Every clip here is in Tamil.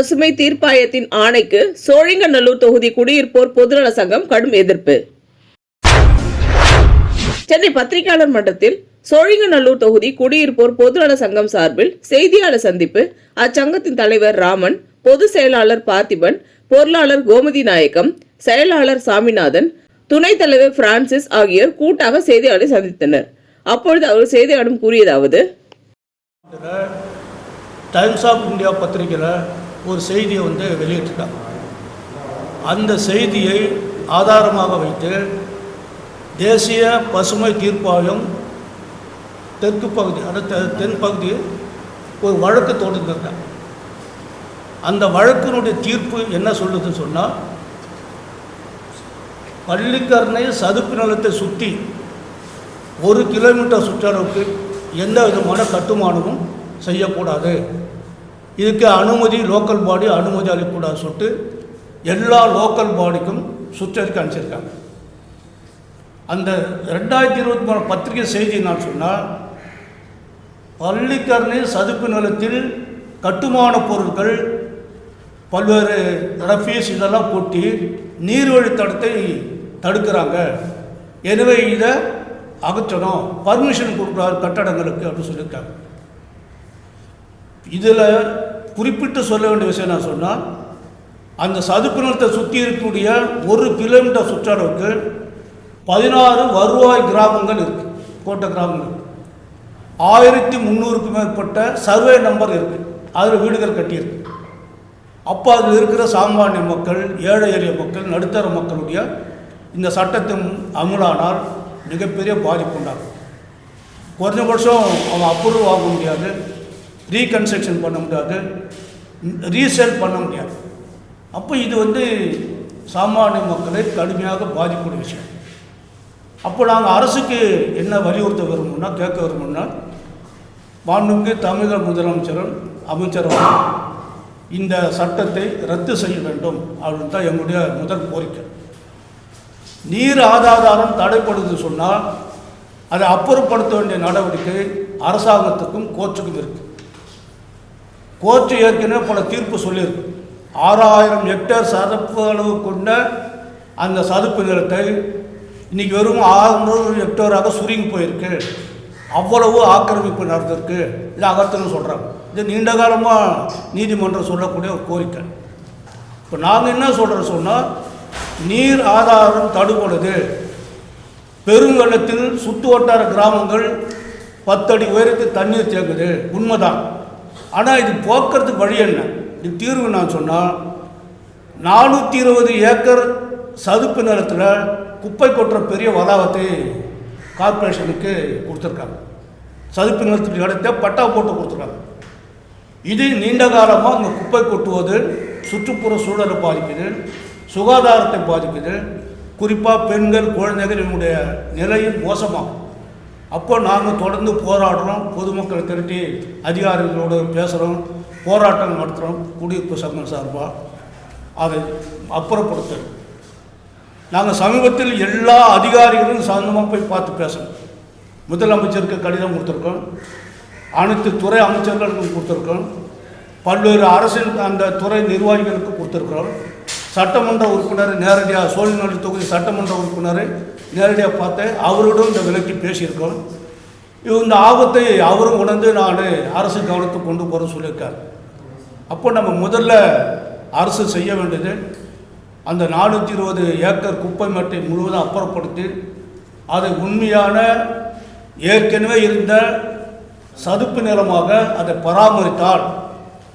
பசுமை தீர்ப்பாயத்தின் ஆணைக்கு சோழிங்கநல்லூர் தொகுதி குடியிருப்போர் பொதுநல சங்கம் கடும் எதிர்ப்பு. சென்னை பத்திரிகையாளர் மன்றத்தில் சோழிங்கநல்லூர் தொகுதி குடியிருப்போர் பொதுநல சங்கம் சார்பில் செய்தியாளர் சந்திப்பு. அச்சங்கத்தின் தலைவர் ராமன் பொது செயலாளர் பார்த்திபன் பொருளாளர் கோமதி நாயக்கம் செயலாளர் சாமிநாதன் துணைத் தலைவர் பிரான்சிஸ் ஆகியோர் கூட்டாக செய்தியாளரை சந்தித்தனர். அப்பொழுது அவர் செய்தியாளரும் கூறியதாவது டைம்ஸ் ஆஃப் இந்தியா பத்திரிகையில் ஒரு செய்தியை வந்து வெளியிட்டிருக்காங்க. அந்த செய்தியை ஆதாரமாக வைத்து தேசிய பசுமை தீர்ப்பாயம் தெற்கு பகுதி அடுத்த தென் பகுதி ஒரு வழக்கு தொடர்ந்துருக்காங்க அந்த வழக்கினுடைய தீர்ப்பு என்ன சொல்லுதுன்னு சொன்னால் பள்ளிக்கரணை சதுப்பு நிலத்தை சுற்றி ஒரு கிலோமீட்டர் சுற்றளவுக்கு எந்த விதமான கட்டுமானமும் செய்யக்கூடாது. இதுக்கு அனுமதி லோக்கல் பாடி அனுமதி அளிக்கக்கூடாதுன்னு சொல்லிட்டு எல்லா லோக்கல் பாடிக்கும் சுற்றறிக்கை அனுப்பிச்சிருக்காங்க. அந்த ரெண்டாயிரத்தி இருபத்தி மூணு பத்திரிகை செய்தி நான் சொன்னால் பள்ளிக்கரணை சதுப்பு நிலத்தில் கட்டுமான பொருட்கள் பல்வேறு ரஃபீஸ் இதெல்லாம் கூட்டி நீர்வழி தடத்தை தடுக்கிறாங்க. எனவே இதை அகற்றணும். பர்மிஷன் கொடுக்குறாரு கட்டடங்களுக்கு அப்படின்னு சொல்லியிருக்காங்க. இதில் குறிப்பிட்டு சொல்ல வேண்டிய விஷயம் நான் சொன்னால் அந்த சதுப்பு நிலத்தை சுற்றி இருக்கக்கூடிய ஒரு கிலோமீட்டர் சுற்றளவுக்கு பதினாறு வருவாய் கிராமங்கள் இருக்குது கோட்டை கிராமங்கள். ஆயிரத்தி முந்நூறுக்கும் மேற்பட்ட சர்வே நம்பர் இருக்குது அதில் வீடுகள் கட்டியிருக்கு. அப்போ அதில் இருக்கிற சாமானிய மக்கள் ஏழை எளிய மக்கள் நடுத்தர மக்களுடைய இந்த சட்டத்தின் அமுலானால் மிகப்பெரிய பாதிப்பு உண்டாகும் குறைஞ்சபட்சம் அவன் அப்ரூவ் ஆக முடியாது. ரீகன்ஸ்ட்ரக்ஷன் பண்ண முடியாது. ரீசேல் பண்ண முடியாது. அப்போ இது வந்து சாமானிய மக்களை கடுமையாக பாதிக்கக்கூடிய விஷயம். அப்போ நாங்கள் அரசுக்கு என்ன வலியுறுத்த விரும்புனா கேட்க விரும்புனா மாண்புமிகு தமிழக முதலமைச்சரும் அமைச்சரும் இந்த சட்டத்தை ரத்து செய்ய வேண்டும் அப்படின்னு தான் எங்களுடைய முதல் கோரிக்கை. நீர் ஆதாரம் தடைப்படுது சொன்னால் அதை அப்புறப்படுத்த வேண்டிய நடவடிக்கை அரசாங்கத்துக்கும் கோச்சுக்கும் இருக்குது கோர்ட்டு ஏற்கனவே பல தீர்ப்பு சொல்லியிருக்கு. ஆறாயிரம் ஹெக்டேர் சதுப்பு அளவு கொண்ட அந்த சதுப்பு நிலத்தை இன்றைக்கி வெறும் ஆறுநூறு ஹெக்டேராக சுருங்கி போயிருக்கு. அவ்வளவு ஆக்கிரமிப்பு நடந்திருக்கு. இது அகற்றணும் சொல்கிறாங்க இது நீண்ட காலமாக நீதிமன்றம் சொல்லக்கூடிய ஒரு கோரிக்கை. இப்போ நாங்கள் என்ன சொல்கிறோம் சொன்னால் நீர் ஆதாரம் தடுபடுது பெருங்கலத்தில் சுற்று வட்டார கிராமங்கள் பத்தடி உயரத்தில் தண்ணீர் தேங்குது. உண்மைதான். ஆனால் இது போக்குறதுக்கு வழி என்ன? இது தீர்வு நான் சொன்னால் நானூற்றி இருபது ஏக்கர் சதுப்பு நிலத்தில் குப்பை கொட்டுற பெரிய வளாகத்தை கார்ப்பரேஷனுக்கு கொடுத்துருக்காங்க. சதுப்பு நிலத்துக்கு இடத்த பட்டா போட்டு கொடுத்துருக்காங்க. இது நீண்ட காலமாக அங்கே குப்பை கொட்டுவது சுற்றுப்புற சூழலை பாதிக்குது சுகாதாரத்தை பாதிக்குது. குறிப்பாக பெண்கள் குழந்தைகள் இவங்களுடைய நிலையும் மோசமாகும். அப்போ நாங்கள் தொடர்ந்து போராடுறோம். பொதுமக்களை திரட்டி அதிகாரிகளோடு பேசுகிறோம் போராட்டம் நடத்துகிறோம் குடியிருப்பு சங்கம் சார்பாக அதை அப்புறப்படுத்த நாங்கள் சமீபத்தில் எல்லா அதிகாரிகளும் சங்கமாக போய் பார்த்து பேசணும். முதலமைச்சருக்கு கடிதம் கொடுத்துருக்கோம். அனைத்து துறை அமைச்சர்களுக்கும் கொடுத்துருக்கோம். பல்வேறு அரசின் அந்த துறை நிர்வாகிகளுக்கு கொடுத்துருக்குறோம். சட்டமன்ற உறுப்பினர் நேரடியாக சோழிநல்லூர் தொகுதி சட்டமன்ற உறுப்பினர் நேரடியாக பார்த்து அவரோடும் இந்த விலைக்கு பேசியிருக்கோம். இந்த ஆபத்தை அவரும் உணர்ந்து நான் அரசு கவனத்துக்கு கொண்டு போகிற சொல்லியிருக்கார். அப்போ நம்ம முதல்ல அரசு செய்ய வேண்டியது அந்த நானூற்றி இருபது ஏக்கர் குப்பை மட்டை முழுவதும் அப்புறப்படுத்தி அதை உண்மையான ஏற்கனவே இருந்த சதுப்பு நிலமாக அதை பராமரித்தால்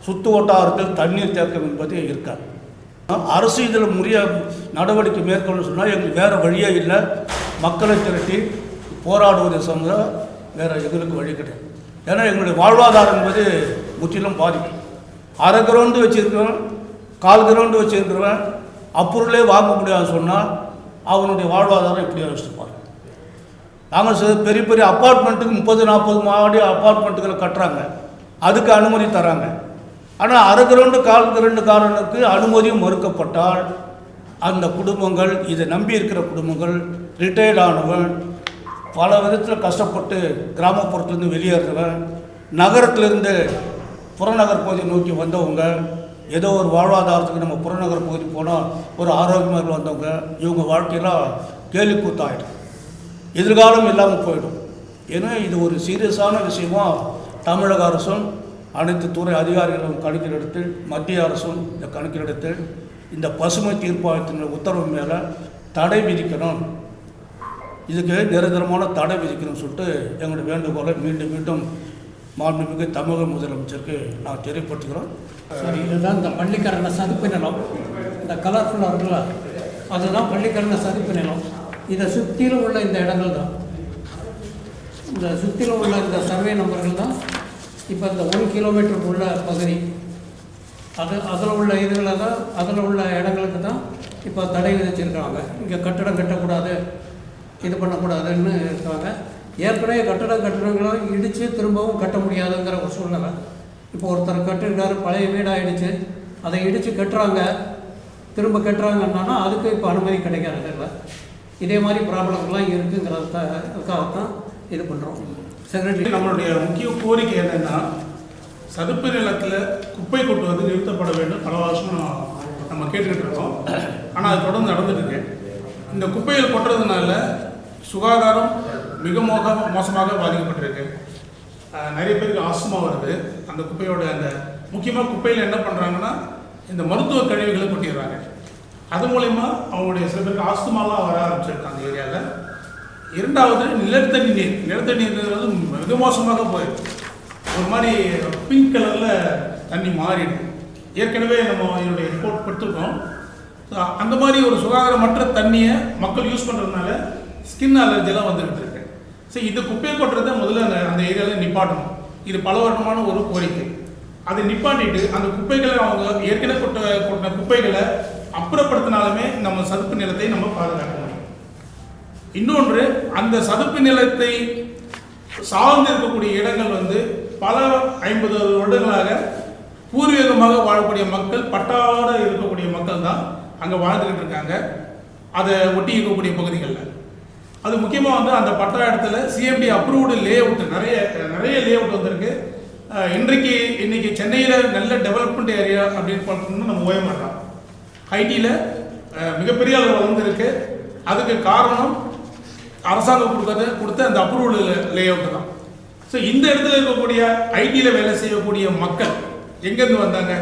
சுற்று வட்டாரத்தில் தண்ணீர் தேக்கம் என்பது இருக்காது. அரசு இதில் முறிய நடவடிக்கை மேற்கொள்ள சொன்னால் எங்களுக்கு வேறு வழியே இல்லை. மக்களை திரட்டி போராடுவதை சமூக வேறு எங்களுக்கு வழி கிடையாது. ஏன்னா எங்களுடைய வாழ்வாதாரம் என்பது முற்றிலும் பாதிக்கும். அரை கிரவுண்டு வச்சுருக்கிறோம் கால் கிரவுண்டு வச்சுருக்கிறவன் அப்பொருளே வாங்க முடியாதுன்னு சொன்னால் அவனுடைய வாழ்வாதாரம் எப்படி வச்சுருப்பார் நாங்கள் பெரிய பெரிய அப்பார்ட்மெண்ட்டுக்கு முப்பது நாற்பது மாடி அப்பார்ட்மெண்ட்டுகளை கட்டுறாங்க. அதுக்கு அனுமதி தராங்க. ஆனால் அரை கிரவுண்டு கால் கிரவுண்டு காரனுக்கு அனுமதியும் மறுக்கப்பட்டால் அந்த குடும்பங்கள் இதை நம்பி இருக்கிற குடும்பங்கள் ரிட்டையர்ட் ஆனவன் பல விதத்தில் கஷ்டப்பட்டு கிராமப்புறத்துலேருந்து வெளியேறவன் நகரத்திலிருந்து புறநகர் பகுதியை நோக்கி வந்தவங்க ஏதோ ஒரு வாழ்வாதாரத்துக்கு நம்ம புறநகர் பகுதி போனால் ஒரு ஆரோக்கியமாக வந்தவங்க இவங்க வாழ்க்கையெல்லாம் கேலி கூத்தாயிடும் எதிர்காலம் இல்லாமல் போயிடும். ஏன்னா இது ஒரு சீரியஸான விஷயமா தமிழக அரசும் அனைத்து துறை அதிகாரிகளும் கணக்கில் எடுத்து மத்திய அரசும் இந்த கணக்கில் எடுத்து இந்த பசுமை தீர்ப்பாயத்தின் உத்தரவு மேலே தடை விதிக்கணும். இதுக்கு நிரந்தரமான தடை விதிக்கணும்னு சொல்லிட்டு எங்களுடைய வேண்டுகோளை மீண்டும் மீண்டும் மாண்புமிகு தமிழக முதலமைச்சருக்கு நான் தெரியப்படுத்துகிறோம். சரி இதுதான் இந்த பள்ளிக்கரண சதுப்பு நிலம். இந்த கலர்ஃபுல்லாக இருக்குல்ல அதுதான் பள்ளிக்கரண சதுப்பு நிலம். இதை சுற்றிலும் உள்ள இந்த இடங்கள் தான் இந்த சுற்றிலும் உள்ள இந்த சர்வே நம்பர்கள் தான் இப்போ இந்த ஒன் கிலோமீட்டருக்கு உள்ள பகுதி அது அதில் உள்ள இதுகளை தான் அதில் உள்ள இடங்களுக்கு தான் இப்போ தடை விதிச்சிருக்கிறாங்க இங்கே கட்டடம் கட்டக்கூடாது இது பண்ணக்கூடாதுன்னு இருக்காங்க. ஏற்கனவே கட்டடம் கட்டடங்களை இடித்து திரும்பவும் கட்ட முடியாதுங்கிற ஒரு சூழ்நிலை. இப்போ ஒருத்தர் கட்டிருக்காரு பழைய வீடாகிடுச்சு அதை இடித்து கட்டுறாங்க திரும்ப கட்டுறாங்கன்னா அதுக்கு இப்போ அனுமதி கிடைக்காது இல்லை இதே மாதிரி ப்ராப்ளம்லாம் இருக்குங்கிறதுக்காகத்தான் இது பண்ணுறோம் செக்ரட்டரி நம்மளுடைய முக்கிய கோரிக்கை என்னென்னா சதுப்பு நிலத்தில் குப்பை கொட்டுவது நிறுத்தப்பட வேண்டும். பல வருஷம் நம்ம கேட்டுக்கிட்டு இருக்கோம் ஆனால் அது தொடர்ந்து நடந்துட்டு இந்த குப்பைகள் கொட்டுறதுனால சுகாதாரம் மிக மோக மோசமாக பாதிக்கப்பட்டிருக்கு. நிறைய பேருக்கு ஆஸ்துமா வருது. அந்த குப்பையோட அந்த முக்கியமாக குப்பையில் என்ன பண்ணுறாங்கன்னா இந்த மருத்துவ கழிவுகளை கொட்டிடுறாங்க. அது மூலயமா அவங்களுடைய சில பேருக்கு ஆஸ்துமாலாம் வர ஆரம்பிச்சிருக்காங்க அந்த ஏரியாவில் இரண்டாவது நிலத்தடி நீர். நிலத்தடி நீர்ங்கிறது மிக மோசமாக போயிடும் ஒரு மாதிரி பிங்க் கலரில் தண்ணி மாறிடும் ஏற்கனவே நம்ம என்னுடைய ரிப்போர்ட் கொடுத்துருக்கோம். அந்த மாதிரி ஒரு சுகாதாரமற்ற தண்ணியை மக்கள் யூஸ் பண்ணுறதுனால ஸ்கின் அலர்ஜிலாம் வந்துகிட்டு இருக்கு. ஸோ இந்த குப்பையை கொட்டுறதை முதல்ல அந்த அந்த ஏரியாவில் நிப்பாட்டணும். இது பல வருடமான ஒரு கோரிக்கை. அதை நிப்பாட்டிட்டு அந்த குப்பைகளை அவங்க ஏற்கனவே கொட்ட கொட்டின குப்பைகளை அப்புறப்படுத்தினாலுமே நம்ம சதுப்பு நிலத்தை நம்ம பாதுகாக்கணும். இன்னொன்று அந்த சதுப்பு நிலத்தை சார்ந்து இருக்கக்கூடிய இடங்கள் வந்து பல ஐம்பது வருடங்களாக பூர்வீகமாக வாழக்கூடிய மக்கள் பட்டாவோட இருக்கக்கூடிய மக்கள் தான் அங்கே வாழ்ந்துக்கிட்டு இருக்காங்க. அதை ஒட்டி இருக்கக்கூடிய பகுதிகளில். அது முக்கியமாக வந்து அந்த பட்டா இடத்துல சிஎம்டி அப்ரூவ்டு லே அவுட் நிறைய நிறைய லே அவுட் வந்திருக்கு இன்றைக்கு இன்னைக்கு சென்னையில் நல்ல டெவலப்மெண்ட் ஏரியா அப்படின்னு பார்த்தோம்னா நம்ம ஓயமாட்டோம் ஐடியில் மிகப்பெரிய அளவு வளர்ந்துருக்கு அதுக்கு காரணம் அரசாங்கம் கொடுத்தது கொடுத்த அந்த அப்ரூவல் லே அவுட் தான். ஸோ இந்த இடத்துல இருக்கக்கூடிய ஐடியில் வேலை செய்யக்கூடிய மக்கள் எங்கேருந்து வந்தாங்க?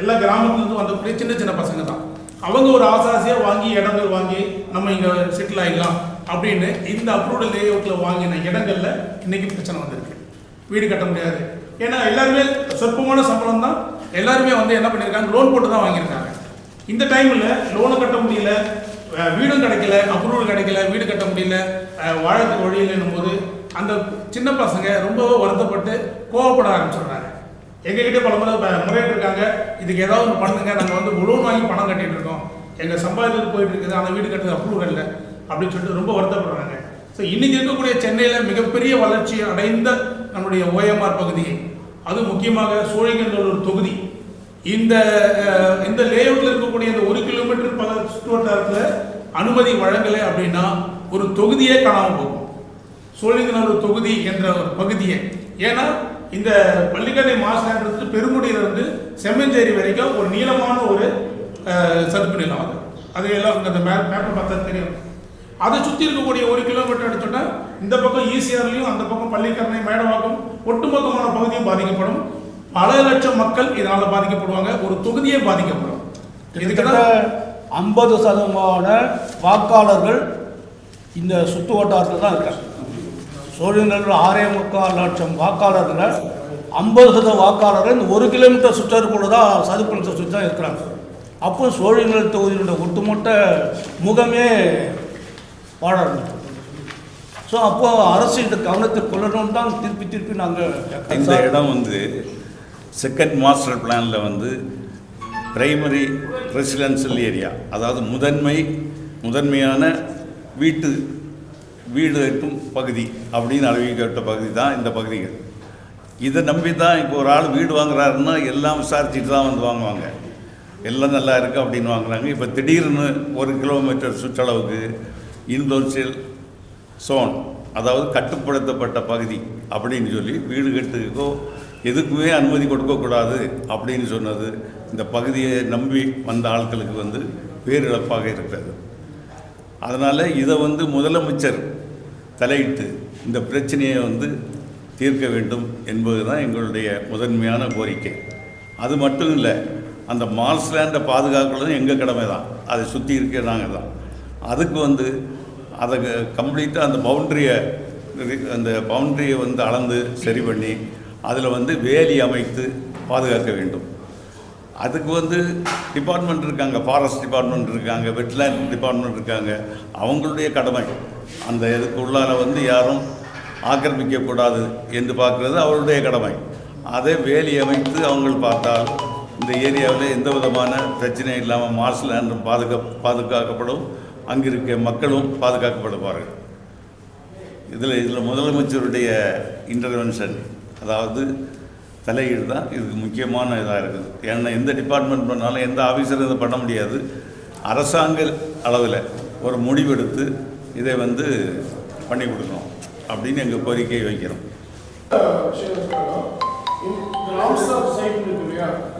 எல்லா கிராமத்துலேருந்து வந்தக்கூடிய சின்ன சின்ன பசங்க தான். அவங்க ஒரு ஆசாசியாக வாங்கி இடங்கள் வாங்கி நம்ம இங்கே செட்டில் ஆகிடலாம் அப்படின்னு இந்த அப்ரூவல் லே அவுட்டில் வாங்கின இடங்களில் இன்றைக்கி பிரச்சனை வந்திருக்கு. வீடு கட்ட முடியாது. ஏன்னா எல்லாருமே சொற்பமான சம்பளம் தான். எல்லாருமே வந்து என்ன பண்ணியிருக்காங்க லோன் போட்டு தான் வாங்கியிருக்காங்க. இந்த டைமில் லோனை கட்ட முடியல. வீடும் கிடைக்கல அப்ரூவல் கிடைக்கல வீடு கட்ட முடியல அஹ் வாழறதுக்கு வழி இல்லைன்னும் போது அந்த சின்ன பசங்க ரொம்பவே வருத்தப்பட்டு கோவப்பட ஆரம்பிச்சிடுறாங்க. எங்ககிட்ட பல முறை முறையிட்டு இருக்காங்க. இதுக்கு ஏதாவது ஒன்று பண்ணுங்க. நாங்கள் வந்து லோன் வாங்கி பணம் கட்டிட்டு இருக்கோம். எங்கள் சம்பாதித்து போயிட்டு இருக்குது. ஆனால் வீடு கட்டுறது அப்ரூவல் இல்லை. அப்படின்னு சொல்லிட்டு ரொம்ப வருத்தப்படுறாங்க. ஸோ இன்னைக்கு இருக்கக்கூடிய சென்னையில் மிகப்பெரிய வளர்ச்சி அடைந்த நம்முடைய ஓஎம்ஆர் பகுதி. அது முக்கியமாக சோழிங்கநல்லூர் தொகுதி. இந்த இந்த லேஅவுட்ல இருக்கக்கூடிய இந்த ஒரு கிலோமீட்டர் பல சுற்றுவட்டாரத்தில் அனுமதி வழங்கலை அப்படின்னா ஒரு தொகுதியே காணாமல் போகும். சோழிங்கநல்லூர் தொகுதி என்ற ஒரு பகுதியை. ஏன்னா இந்த பள்ளிக்கரணை மாசாண்டத்துக்கு பெருங்குடியிலிருந்து செம்மஞ்சேரி வரைக்கும் ஒரு நீளமான ஒரு சதுப்பு நிலம் அது. அதையெல்லாம் எல்லாம் அந்த மே- மேப்பை பார்த்தா தெரியும். அதை சுற்றி இருக்கக்கூடிய ஒரு கிலோமீட்டர் எடுத்துட்டா இந்த பக்கம் ஈசிஆர்லையும் அந்த பக்கம் பள்ளிக்கரணை மேடவாக்கம் ஒட்டுமொத்தமான பகுதியும் பாதிக்கப்படும். பல லட்சம் மக்கள் இதனால பாதிக்கப்படுவாங்க. ஒரு தொகுதியே பாதிக்கப்படும். இதுக்கு கிட்டத்தட்ட தான் ஐம்பது சதமான வாக்காளர்கள் இந்த சுற்று வட்டாரத்தில் தான் இருக்காங்க. சோழிநல்லூர் ஆறே முக்கால் லட்சம் வாக்காளர்கள் ஐம்பது சதவீத வாக்காளர்கள் இந்த ஒரு கிலோமீட்டர் சுற்றறிக்குள்ள தான் சதுப்பு நிலத்தை சுற்றி தான் இருக்கிறாங்க. அப்போ சோழிநல்லூர் தொகுதியினுடைய ஒட்டுமொத்த முகமே வாழ ஆரம்பிக்கும் ஸோ அப்போ அரசு இந்த கவனத்தில் கொள்ளணும்னு தான் திருப்பி திருப்பி இந்த நாங்கள் இடம் வந்து செகண்ட் மாஸ்டர் பிளானில் வந்து பிரைமரி ரெசிடென்சியல் ஏரியா அதாவது முதன்மை முதன்மையான வீட்டு வீடு கட்டும் பகுதி அப்படின்னு அறிவிக்கப்பட்ட பகுதி தான் இந்த பகுதிகள். இதை நம்பி தான் இப்போ ஒரு ஆள் வீடு வாங்குறாருன்னா எல்லாம் விசாரிச்சுட்டு தான் வந்து வாங்குவாங்க. எல்லாம் நல்லா இருக்குது அப்படின்னு வாங்குறாங்க. இப்போ திடீர்னு ஒரு கிலோமீட்டர் சுற்றளவுக்கு இன்டோன்சியல் சோன் அதாவது கட்டுப்படுத்தப்பட்ட பகுதி அப்படின்னு சொல்லி வீடு கட்டுக்கோ எதுக்குமே அனுமதி கொடுக்கக்கூடாது அப்படின்னு சொன்னது. இந்த பகுதியை நம்பி வந்த ஆட்களுக்கு வந்து பேரிழப்பாக இருக்கிறது. அதனால் இதை வந்து முதலமைச்சர் தலையிட்டு இந்த பிரச்சனையை வந்து தீர்க்க வேண்டும் என்பது தான் எங்களுடைய முதன்மையான கோரிக்கை. அது மட்டும் இல்லை அந்த மால்ஸ்லேண்டை பாதுகாக்கிறதும் எங்கள் கடமை தான் அதை சுற்றி இருக்க நாங்கள் தான் அதுக்கு வந்து அதை கம்ப்ளீட்டாக அந்த பவுண்ட்ரியை அந்த பவுண்ட்ரியை வந்து அளந்து சரி பண்ணி அதில் வந்து வேலி அமைத்து பாதுகாக்க வேண்டும். அதுக்கு வந்து டிபார்ட்மெண்ட் இருக்காங்க. ஃபாரஸ்ட் டிபார்ட்மெண்ட் இருக்காங்க. வெட்லேண்ட் டிபார்ட்மெண்ட் இருக்காங்க. அவங்களுடைய கடமை. அந்த இதுக்கு உள்ளால் வந்து யாரும் ஆக்கிரமிக்கக்கூடாது என்று பார்க்குறது அவருடைய கடமை. அதை வேலி அமைத்து அவங்கள் பார்த்தால் இந்த ஏரியாவில் எந்த விதமான பிரச்சனையும் இல்லாமல் மார்ஸ் லேண்டும் பாதுகா பாதுகாக்கப்படும். அங்கிருக்க மக்களும் பாதுகாக்கப்படுவார்கள். இதில் இதில் முதலமைச்சருடைய இன்டர்வென்ஷன் அதாவது தலையீடு தான் இதுக்கு முக்கியமான இதாக இருக்குது. ஏன்னா எந்த டிபார்ட்மெண்ட் பண்ணாலும் எந்த ஆஃபீஸரும் இதை பண்ண முடியாது. அரசாங்க அளவில் ஒரு முடிவெடுத்து இதை வந்து பண்ணி கொடுக்கணும் அப்படின்னு எங்கள் கோரிக்கை வைக்கிறோம்.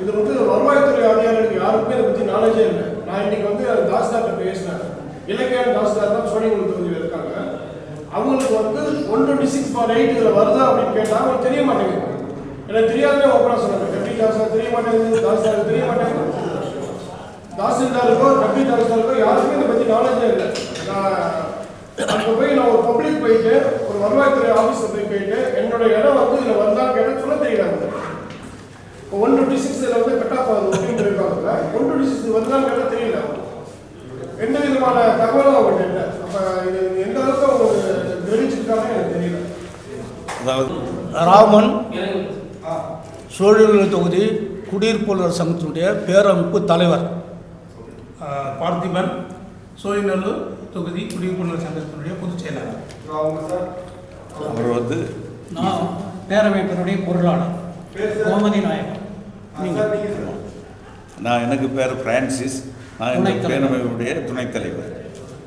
இது வந்து வருவாய்த்துறை அதிகாரிகளுக்கு யாருக்குமே இதை பற்றி நாலேஜே இல்லை. நான் இன்னைக்கு வந்து தாஸ்தார்கிட்ட பேசினேன். இலக்கியான தாஸ்தார் தான் சோழிங்குளம் தொகுதியில் வந்து one twenty six four eight இதில் வருதா அப்படின்னு கேட்டால் அவங்களுக்கு தெரிய மாட்டேங்குது. எனக்கு தெரியாதுன்னு ஓப்பனாக சொன்னாங்க கபி தாஸ்தார் தெரிய மாட்டேங்குது தாஸ்தார் தெரிய மாட்டேங்குது. தாசில்தாருக்கோ டெப்டி தாசில்தாருக்கோ யாருக்குமே இதை பற்றி நாலேஜே இல்லை. நான் அங்கே போய் நான் ஒரு பப்ளிக் போயிட்டு ஒரு வருவாய்த்துறை ஆஃபீஸில் போய் போயிட்டு என்னோட இடம் வந்து இதில் வந்தான்னு கேட்டால் சொல்ல தெரியல. இப்போ ஒன் டுவெண்ட்டி சிக்ஸ் இதில் வந்து கட் ஆஃப் ஆகுது அப்படின்னு இருக்காங்க ஒன் டுவெண்ட்டி சிக்ஸ் வந்தான்னு கேட்டால் தெரியல. எந்த விதமான தகவலும் அவங்க அதாவது ராமன் சோழர்கள் தொகுதி குடியிருப்பாளர் சங்கத்தினுடைய பேரமைப்பு தலைவர் பார்த்திபன் சோழிநல்லூர் தொகுதி குடியிருப்பாளர் சங்கத்தினுடைய பொதுச் செயலாளர். அவர் வந்து நான் பேரமைப்பினுடைய பொருளாளர் கோமதி நாயகன். நான் எனக்கு பேர் பிரான்சிஸ். நான் இந்த துணைத் தலைவர்.